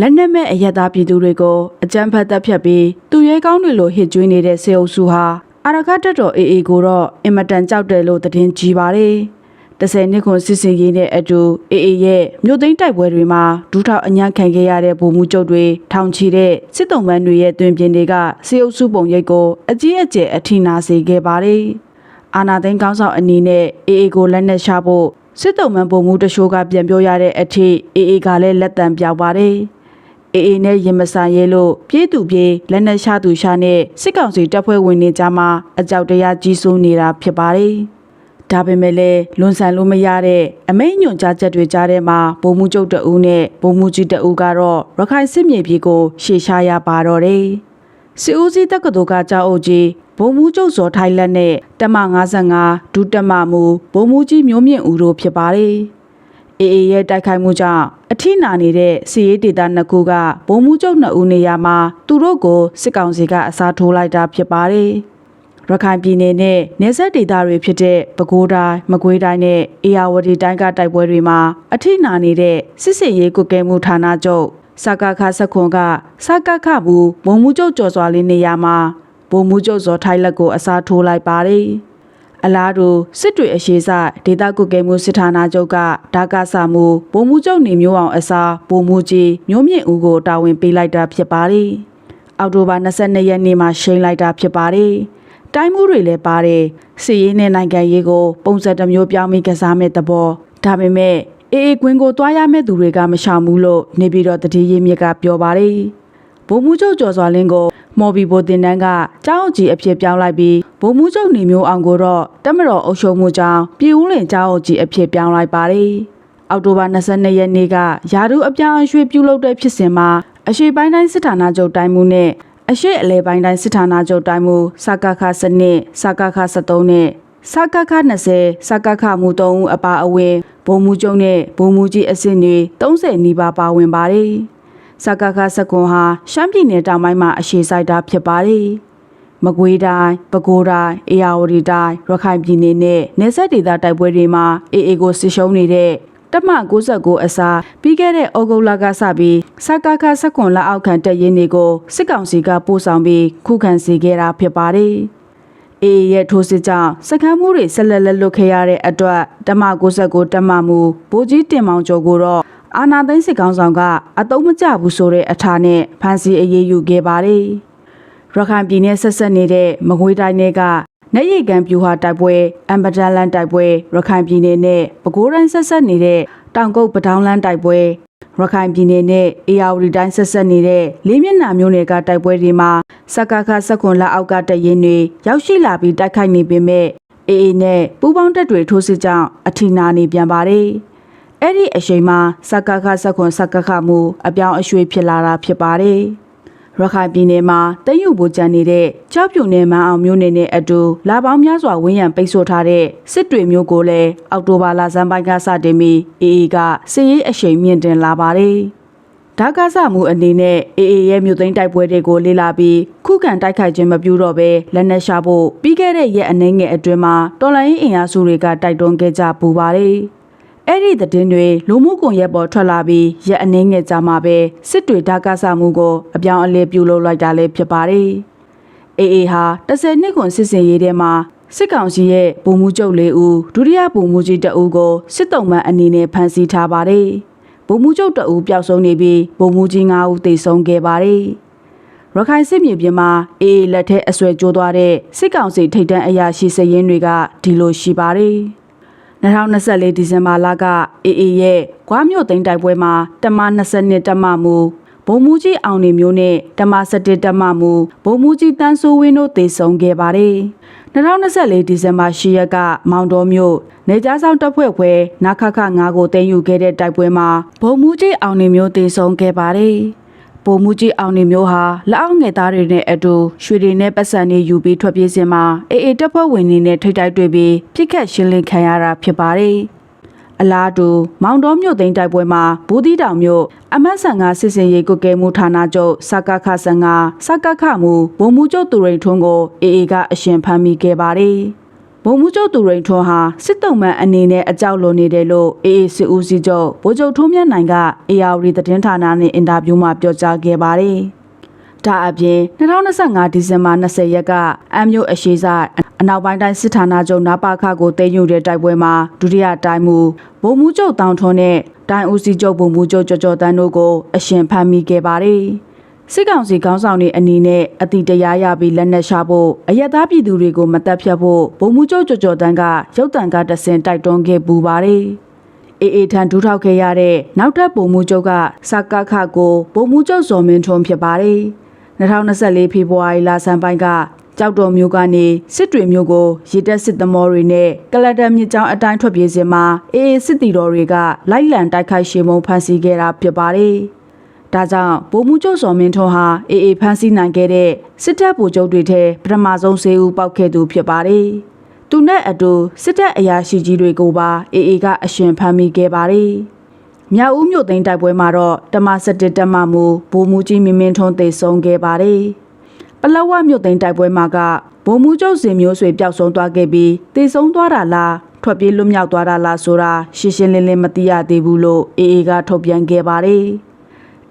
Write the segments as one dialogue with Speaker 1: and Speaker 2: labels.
Speaker 1: လက်နက်မဲ့အရက်သားပြည်သူတွေကိုအကြမ်းဖက်တပ်ဖြတ်ပြီးသူရဲကောင်းတွေလိုဟစ်ကြွေးနေတဲ့စေအုပ်စုဟာအာရခတ်တပ်တော်အေအေကိုတော့အင်မတန်ကြောက်တယ်လို့သတင်းကြီးပါတယ်။တစ်ဆယ်နှစ်ခွန်စစ်စင်ရေးနဲ့အတူအေအေရဲ့မြို့သိမ်းတိုက်ပွဲတွေမှာဒူးထောက်အညံ့ခံခဲ့ရတဲ့ဗိုလ်မှူးချုပ်တွေထောင်ချီတဲ့စစ်တုံးပန်းတွေရဲ့တွင်ပြင်တွေကစေအုပ်စုပုံရိပ်ကိုအကြီးအကျယ်အထိနာစေခဲ့ပါတယ်။အာနာသိန်းကောင်းဆောင်အနေနဲ့အေအေကိုလက်နက်ရှာဖို့စစ်တုံးမန်ပုံမှုတရှိုးကပြန်ပြောရတဲ့အထိအေအေကလည်းလက်တံပြောက်ပါတယ်။ အေအေနဲ့ရင်မဆိုင်ရဲလို့ပြေးသူပြေးလက်နက်ရှာသူရှာနဲ့စစ်ကောင်စီတပ်ဖွဲ့ဝင်တွေကြားမှာအကြောက်တရားကြီးစိုးနေတာဖြစ်ပါတယ်။ဒါပေမဲ့လည်းလွန်ဆန်လို့မရတဲ့အမိန့်ညွန်ကြားချက်တွေကြားထဲမှာဗိုလ်မှူးချုပ်တအူးနဲ့ဗိုလ်မှူးကြီးတအူးကတော့ရခိုင်စစ်မြေပြည်ကိုရှေ့ရှားရပါတော့တယ်။စီဦးစီးတက္ကသိုလ်ကကျောင်းအုပ်ကြီးဘုံမူကျုပ်စော်ထိုင်လက်နဲ့တမ55ဒုတက်မမူဘုံမူကြီးမျိုးမြင့်ဦးတို့ဖြစ်ပါတယ်။ အေအေရဲ့တိုက်ခိုက်မှုကြောင့်အထိနာနေတဲ့စီရေးဒေတာနှစ်ခုကဘုံမူကျုပ်နှစ်ဦးနေရာမှာသူတို့ကိုစစ်ကောင်စီကအစားထိုးလိုက်တာဖြစ်ပါတယ်။ရခိုင်ပြည်နယ်နဲ့နေဆက်ဒေသတွေဖြစ်တဲ့ပဲခူးတိုင်းမကွေးတိုင်းနဲ့အေရဝတီတိုင်းကတိုက်ပွဲတွေမှာအထိနာနေတဲ့စစ်စေရေးကုကဲမှုဌာနချုပ်စကခစခွန်ကစကခဘူးဘုံမှုကျုပ်ကျော်စွာလေးနေရာမှာဘုံမှုကျုပ်စောထိုက်လက်ကိုအစားထိုးလိုက်ပါတယ်။ အလားတူစစ်တွေအရှိစဒေတာကုကဲမှုစစ်ဌာနချုပ်ကဒါကဆာမှုဘုံမှုကျုပ်နေမျိုးအောင်အစားဘုံမှုကြီးမျိုးမြင့်ဦးကိုတာဝန်ပေးလိုက်တာဖြစ်ပါတယ်။အောက်တိုဘာ22ရက်နေ့မှာရှိန်လိုက်တာဖြစ်ပါတယ်။တိုင်းမှုတွေလည်းပါတယ်စီရေးနဲ့နိုင်ငံရေးကိုပုံစံတစ်မျိုးပြောင်းပြီးကစားမဲ့သဘောဒါပေမဲ့အေအေကွင်းကိုတွားရမဲ့သူတွေကမရှောင်ဘူးလို့နေပြည်တော်တတိယမြစ်ကပြောပါတယ်ဘုံမှုချုပ်ကျော်စွာလင်းကို မော်ဘီဘိုတင်တန်းကကြောင်းကြီးအဖြစ်ပြောင်းလိုက်ပြီးဘုံမှုချုပ်နေမျိုးအောင်ကိုတော့တမတော်အုပ်ချုပ်မှုကြောင့်ပြည်ဦးလင်ကြောင်းကြီးအဖြစ်ပြောင်းလိုက်ပါတယ်အောက်တိုဘာ22ရက်နေ့ကယာဒူအပြောင်းအရွှေ့ပြုလုပ်တဲ့ဖြစ်စဉ်မှာအရှိပိုင်းတိုင်းစစ်ဌာနချုပ်တိုင်းမှုနဲ့အရှိအလဲပိုင်းတိုင်းစစ်ဌာနချုပ်တိုင်းမူစကခစနစ်စကခ73နဲ့စကခ20စကခမူ3ဦးအပါအဝင်ဘုံမူကျုံနဲ့ဘုံမူကြီးအဆင့်တွေ30နီးပါးပါဝင်ပါတယ် စကခစကွန်ဟာရှမ်းပြည်နယ်တောင်ပိုင်းမှာအရှိဆိုင်တာဖြစ်ပါတယ်မကွေးတိုင်းပဲခူးတိုင်းအေရဝတီတိုင်းရခိုင်ပြည်နယ်နဲ့နေဆက်ဒေသတိုက်ပွဲတွေမှာအေအေကိုစစ်ရှုံးနေတဲ့တမ69အစားပြီးခဲ့တဲ့ဩဂုတ်လကစပြီးစကခစကွန်လက်အောက်ခံတပ်ရင်းတွေကိုစစ်ကောင်စီကပို့ဆောင်ပြီးခုခံစေခဲ့တာဖြစ်ပါတယ်။အေးရဲ့ထိုးစစ်ကြောင့်စခန်းမှုတွေဆက်လက်လက်လွတ်ခဲ့ရတဲ့အတွက်တမ69တမမှုဗိုလ်ကြီးတင်မောင်ကျော်ကိုတော့ အာနာသိန်းစစ်ကောင်ဆောင်ကအတုံးမကျဘူးဆိုတဲ့အထာနဲ့ဖမ်းဆီးအရေးယူခဲ့ပါတယ်။ရခိုင်ပြည်နယ်ဆက်ဆက်နေတဲ့မကွေးတိုင်းတွေကနေရီကန်ပြူဟာတိုက်ပွဲအမ်ဘဒန်လန်တိုက်ပွဲရခိုင်ပြည်နယ်နဲ့ပဲခူးတိုင်းဆက်ဆက်နေတဲ့တောင်ကုတ်ပတောင်းလန်တိုက်ပွဲရခိုင်ပြည်နယ်နဲ့အေရဝတီတိုင်းဆက်ဆက်နေတဲ့လေးမျက်နှာမျိုးနယ်ကတိုက်ပွဲတွေမှာစကခစခွန်လက်အောက်ကတရင်တွေရောက်ရှိလာပြီးတိုက်ခိုက်နေပေမဲ့အေအေနဲ့ပူးပေါင်းတပ်တွေထိုးစစ်ကြောင့်အထီနာနေပြန်ပါတယ်။ အဲ့ဒီအချိန်မှာစကခစခွန်စကခမှုအပြောင်းအရွှေ့ဖြစ်လာတာဖြစ်ပါတယ်။ရခိုင်ပြည်နယ်မှာတရုတ်ဗိုလ်ကြံနေတဲ့ကြောက်ပြုံနယ်မန်းအောင်မျိုးနယ်နဲ့အတူလာပေါင်းများစွာဝန်းရံပိတ်ဆို့ထားတဲ့စစ်တွေမျိုးကိုလည်းအောက်တိုဘာလဆန်းပိုင်းကစတင်ပြီးအေအေကစစ်ရေးအရှိန်မြင့်တင်လာပါတယ်။ဒါကစမှုအနေနဲ့အေအေရဲ့မြို့သိမ်းတိုက်ပွဲတွေကိုလေ့လာပြီးခုခံတိုက်ခိုက်ခြင်းမပြုတော့ဘဲလက်နက်ရှာဖို့ပြီးခဲ့တဲ့ရက်အနှဲငယ်အတွင်းမှာတော်လိုင်းအင်အားစုတွေကတိုက်တွန်းခဲ့ကြပူပါတယ်။ အဲ့ဒီသတင်းတွေလူမှုကွန်ရက်ပေါ်ထွက်လာပြီးရက်အနှင်းငယ်ကြာမှပဲစစ်တွေဓာကဆမှုကိုအပြောင်းအလဲပြုလုပ်လိုက်တာလည်းဖြစ်ပါတယ်။အေအေဟာ10နှစ်ခွန်စစ်စင်ရေးထဲမှာစစ်ကောင်စီရဲ့ဗိုလ်မှူးချုပ်လေးဦးဒုတိယဗိုလ်မှူးကြီးတအူးကိုစစ်တုံးမှန်အနေနဲ့ဖမ်းဆီးထားပါတယ်။ဗိုလ်မှူးချုပ်တအူးပျောက်ဆုံးနေပြီးဗိုလ်မှူးကြီး9ဦးသေဆုံးခဲ့ပါတယ်။ရခိုင်စစ်မြေပြင်မှာအေအေလက်ထက်အဆွဲကြိုးသွားတဲ့စစ်ကောင်စီထိပ်တန်းအရာရှိစရင်တွေကဒီလိုရှိပါတယ်။ 2024ဒီဇင်ဘာလကအေအေရဲ့ကွားမြို့သိမ်းတိုက်ပွဲမှာတမ22တမမူဘုံမူကြီးအောင်နေမျိုးနဲ့တမ17တမမူဘုံမူကြီးတန်းစိုးဝင်းတို့တေဆုံးခဲ့ပါတယ်။2024ဒီဇင်ဘာ10ရက်ကမောင်တော်မြို့နေကြားဆောင်တပ်ဖွဲ့ခွဲနခခ9ကိုတင်ယူခဲ့တဲ့တိုက်ပွဲမှာဘုံမူကြီးအောင်နေမျိုးတေဆုံးခဲ့ပါတယ်။ ဗိုလ်မှူးကြီးအောင်နေမျိုးဟာလက်အောက်ငယ်သားတွေနဲ့အတူရွှေတွေနဲ့ပတ်စံတွေယူပြီးထွက်ပြေးစဉ်မှာအေအေတပ်ဖွဲ့ဝင်တွေနဲ့ထိတ်တိုက်တွေ့ပြီးပြစ်ခတ်ရှင်းလင်းခံရတာဖြစ်ပါတယ်။အလားတူမောင်တော်မြို့သိမ်းတိုက်ပွဲမှာဘူးတီတောင်မြို့အမတ်ဆန်ကစစ်စင်ရေးကုကဲမှုဌာနချုပ်စကခဆန်ကစကခမှုဘုံမူကျုပ်သူရိန်ထွန်းကိုအေအေကအရှင်ဖမ်းမိခဲ့ပါတယ်။ ဘုံမှုချုပ်သူရိန်ထွန်းဟာစစ်တုံးမှန်အနေနဲ့အကြောက်လွန်နေတယ်လို့အေးအေးစစ်ဦးစီးချုပ်ဗိုလ်ချုပ်ထွန်းမြတ်နိုင်ကအေယာဝတီသတင်းဌာနနဲ့အင်တာဗျူးမှာပြောကြားခဲ့ပါတယ်။ဒါအပြင်2025ဒီဇင်ဘာ20ရက်ကအမ်မျိုးအရှိဆိုင်အနောက်ပိုင်းတိုင်းစစ်ဌာနချုပ်နာပါခကိုတင်ယူတဲ့တိုက်ပွဲမှာဒုတိယတိုင်းမူဗိုလ်မှုချုပ်တောင်ထွန်းနဲ့တိုင်းဦးစီးချုပ်ဗိုလ်မှုချုပ်ကျော်ကျော်တန်းတို့ကိုအရှင်ဖမ်းမိခဲ့ပါတယ်။ စစ်ကောင်စီခေါင်းဆောင်တွေအနေနဲ့အတိတရားရပြီးလက်နက်ရှာဖို့အယက်သားပြည်သူတွေကိုမတက်ဖြတ်ဖို့ဗိုလ်မှူးချုပ်ကျော်ကျော်တန်းကရုတ်တံကတဆင်တိုက်တွန်းခဲ့ပူပါတယ်။အေးအေးထန်ဒူးထောက်ခဲ့ရတဲ့နောက်ထပ်ဗိုလ်မှူးချုပ်ကစကခကိုဗိုလ်မှူးချုပ်ဇော်မင်းထွန်းဖြစ်ပါတယ်။2024ဖေဖော်ဝါရီလဆန်းပိုင်းကကြောက်တော်မျိုးကနေစစ်တွေမျိုးကိုရေတက်စစ်သမောတွေနဲ့ကလတ်တမြစ်ကြောင်းအတိုင်းထွက်ပြေးစဉ်မှာအေးအေးစစ်တီတော်တွေကလိုက်လံတိုက်ခိုက်ရှေမုံဖမ်းဆီးခဲ့တာဖြစ်ပါတယ်။ ဒါကြောင့်ဗိုလ်မှူးချုပ်စော်မင်းထွန်းဟာအေးအေးဖမ်းဆီးနိုင်ခဲ့တဲ့စစ်တပ်ဗိုလ်ချုပ်တွေထဲပထမဆုံးဆေးဦးပေါက်ခဲ့သူဖြစ်ပါတယ်။သူနဲ့အတူစစ်တပ်အရာရှိကြီးတွေကိုပါအေးအေးကအရှင်ဖမ်းမိခဲ့ပါတယ်။မြောက်ဦးမြို့သိမ်းတိုက်ပွဲမှာတော့တမ17တက်မှမူဗိုလ်မှူးကြီးမင်းမင်းထွန်းသေဆုံးခဲ့ပါတယ်။ပလောဝမြို့သိမ်းတိုက်ပွဲမှာကဗိုလ်မှူးချုပ်စင်မျိုးဆွေပျောက်ဆုံးသွားခဲ့ပြီးသေဆုံးသွားတာလားထွက်ပြေးလွတ်မြောက်သွားတာလားဆိုတာရှင်းရှင်းလင်းလင်းမသိရသေးဘူးလို့အေးအေးကထုတ်ပြန်ခဲ့ပါတယ်။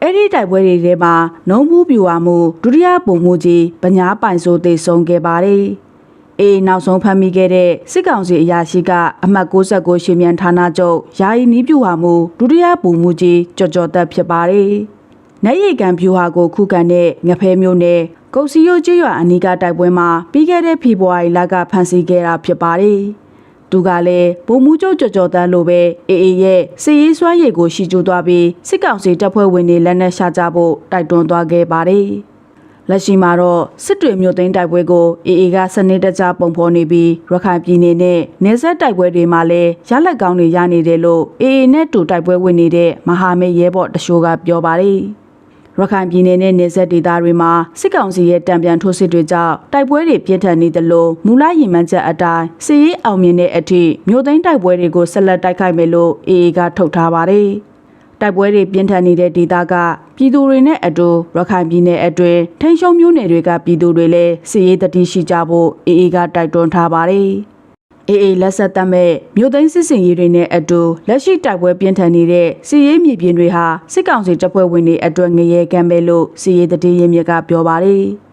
Speaker 1: အဲ့ဒီတိုက်ပွဲတွေထဲမှာနှုံးမှုပြူဝမှုဒုတိယပုံမှုကြီးဗညာပိုင်ဆိုသေဆုံးခဲ့ပါတယ်။အေးနောက်ဆုံးဖမ်းမိခဲ့တဲ့စစ်ကောင်စီအရာရှိကအမှတ်69ရှင်မြန်ဌာနချုပ်ယာယီနီးပြူဝမှုဒုတိယပုံမှုကြီးကြော်ကြော်သက်ဖြစ်ပါတယ်။နိုင်ရီကန်ပြူဟာကိုခုခံတဲ့ငဖဲမျိုးနဲ့ကုတ်စီယိုကျွရွာအနီးကတိုက်ပွဲမှာပြီးခဲ့တဲ့ဖေဖော်ဝါရီလကဖမ်းဆီးခဲ့တာဖြစ်ပါတယ်။ သူကလည်းဗိုလ်မှူးချုပ်ကြော်ကြော်တန်းလိုပဲအေအေရဲ့စီရေးစွမ်းရည်ကိုရှီကျူးသွားပြီးစစ်ကောင်စီတပ်ဖွဲ့ဝင်တွေလက်နက်ရှာကြဖို့တိုက်တွန်းသွားခဲ့ပါတယ်။လက်ရှိမှာတော့စစ်တွေမြို့သိမ်းတိုက်ပွဲကိုအေအေကစနစ်တကျပုံဖော်နေပြီးရခိုင်ပြည်နယ်နဲ့နေဆက်တိုက်ပွဲတွေမှာလည်းရလက်ကောင်းတွေရနေတယ်လို့အေအေနဲ့တူတိုက်ပွဲဝင်နေတဲ့မဟာမိတ်ရဲဘော်တရှိုးကပြောပါတယ်။ ရခိုင်ပြည်နယ်နဲ့နေဆက်ဒေသတွေမှာစစ်ကောင်စီရဲ့တံပြန်ထိုးစစ်တွေကြောင့်တိုက်ပွဲတွေပြင်းထန်နေသလိုမူလရင်မှန်းချက်အတိုင်းစစ်ရေးအောင်မြင်တဲ့အထိမြို့သိမ်းတိုက်ပွဲတွေကိုဆက်လက်တိုက်ခိုက်မယ်လို့အေအေကထုတ်ထားပါတယ်။တိုက်ပွဲတွေပြင်းထန်နေတဲ့ဒေသကပြည်သူတွေနဲ့အတူရခိုင်ပြည်နယ်အတွင်းထိန်းချုပ်မျိုးနယ်တွေကပြည်သူတွေလည်းစစ်ရေးတတိရှိကြဖို့အေအေကတိုက်တွန်းထားပါတယ်။ အေးအေးလက်ဆက်သက်မဲ့မြို့သိမ်းစစ်စင်ရေးတွေနဲ့အတူလက်ရှိတိုက်ပွဲပြင်းထန်နေတဲ့စီရေးမြေပြင်တွေဟာစစ်ကောင်စီတပ်ဖွဲ့ဝင်တွေအတွက်ငရဲကမ်းပဲလို့စီရေးတည်ရင်းမြစ်ကပြောပါတယ်။